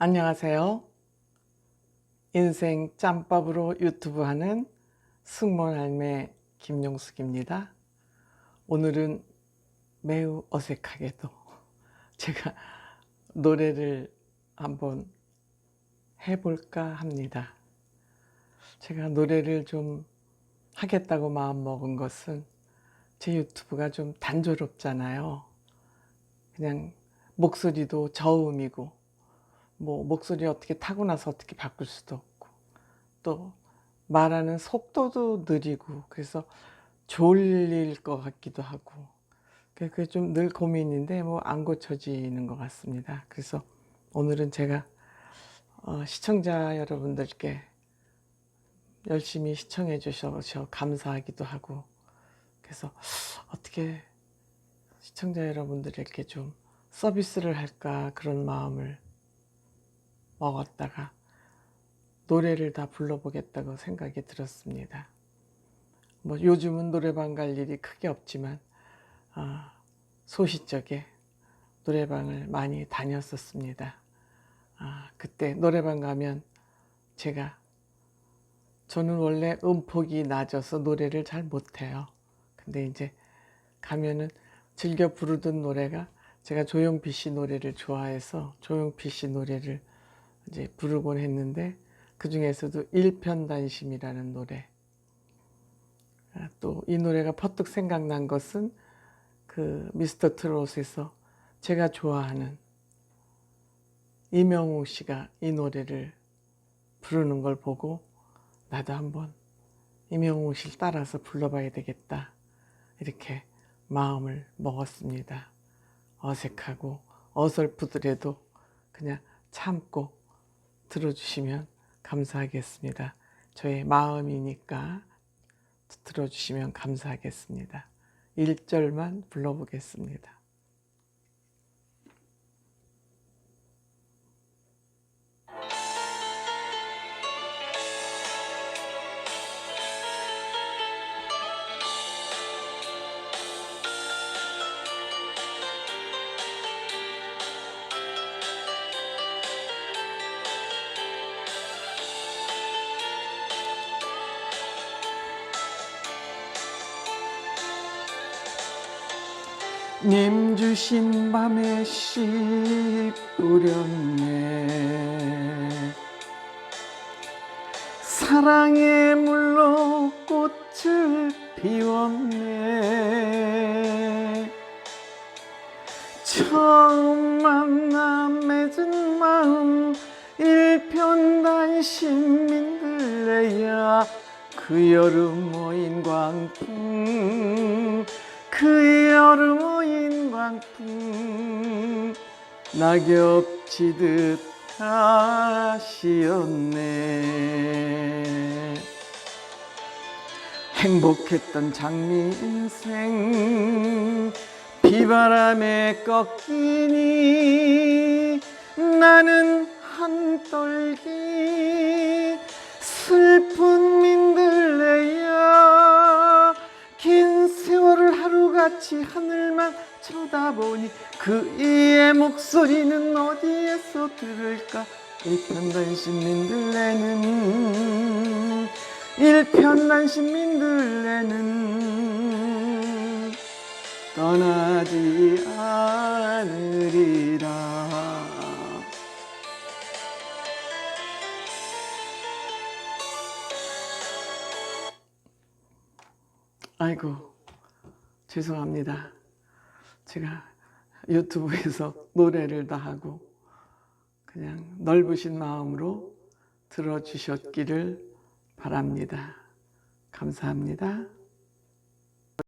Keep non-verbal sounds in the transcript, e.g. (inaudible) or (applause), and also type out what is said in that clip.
안녕하세요. 인생 짬밥으로 유튜브 하는 승무원할매 김용숙입니다. 오늘은 매우 어색하게도 (laughs) 제가 노래를 한번 해볼까 합니다. 제가 노래를 좀 하겠다고 마음 먹은 것은 제 유튜브가 좀 단조롭잖아요. 그냥 목소리도 저음이고 뭐 목소리 어떻게 타고 나서 어떻게 바꿀 수도 없고 또 말하는 속도도 느리고 그래서 졸릴 것 같기도 하고 그게 좀 늘 고민인데 뭐 안 고쳐지는 것 같습니다. 그래서 오늘은 제가 어, 시청자 여러분들께 열심히 시청해 주셔서 감사하기도 하고 그래서 어떻게 시청자 여러분들에게 좀 서비스를 할까 그런 마음을 먹었다가 노래를 다 불러보겠다고 생각이 들었습니다. 뭐 요즘은 노래방 갈 일이 크게 없지만 아, 소시적에 노래방을 많이 다녔었습니다. 아, 그때 노래방 가면 제가 저는 원래 음폭이 낮아서 노래를 잘 못해요. 근데 이제 가면은 즐겨 부르던 노래가 제가 조용필 씨 노래를 좋아해서 조용필 씨 노래를 이제 부르곤 했는데 그 중에서도 일편단심이라는 노래 아, 또이 노래가 퍼뜩 생각난 것은 그 미스터 트롯에서 제가 좋아하는 이명우 씨가 이 노래를 부르는 걸 보고 나도 한번 이명우 씨를 따라서 불러봐야 되겠다 이렇게 마음을 먹었습니다. 어색하고 어설프더라도 그냥 참고 들어주시면 감사하겠습니다. 저의 마음이니까 들어주시면 감사하겠습니다. 1절만 불러보겠습니다. 님 주신 밤에 씨 뿌렸네. 사랑의 물로 꽃을 피웠네. 처음 만나 맺은 마음 일편단심 민들레야. 그 여름 모인 광풍 그 여름 오인 광풍 낙엽 지듯 다시었네. 행복했던 장미 인생 비바람에 꺾이니 나는 한떨기 슬픈 같이 하늘만 쳐다보니 그 이의 목소리는 어디에서 들을까? 일편단심 민들레는 일편단심 민들레는 떠나지 않으리라. 아이고 죄송합니다. 제가 유튜브에서 노래를 다 하고 그냥 넓으신 마음으로 들어주셨기를 바랍니다. 감사합니다.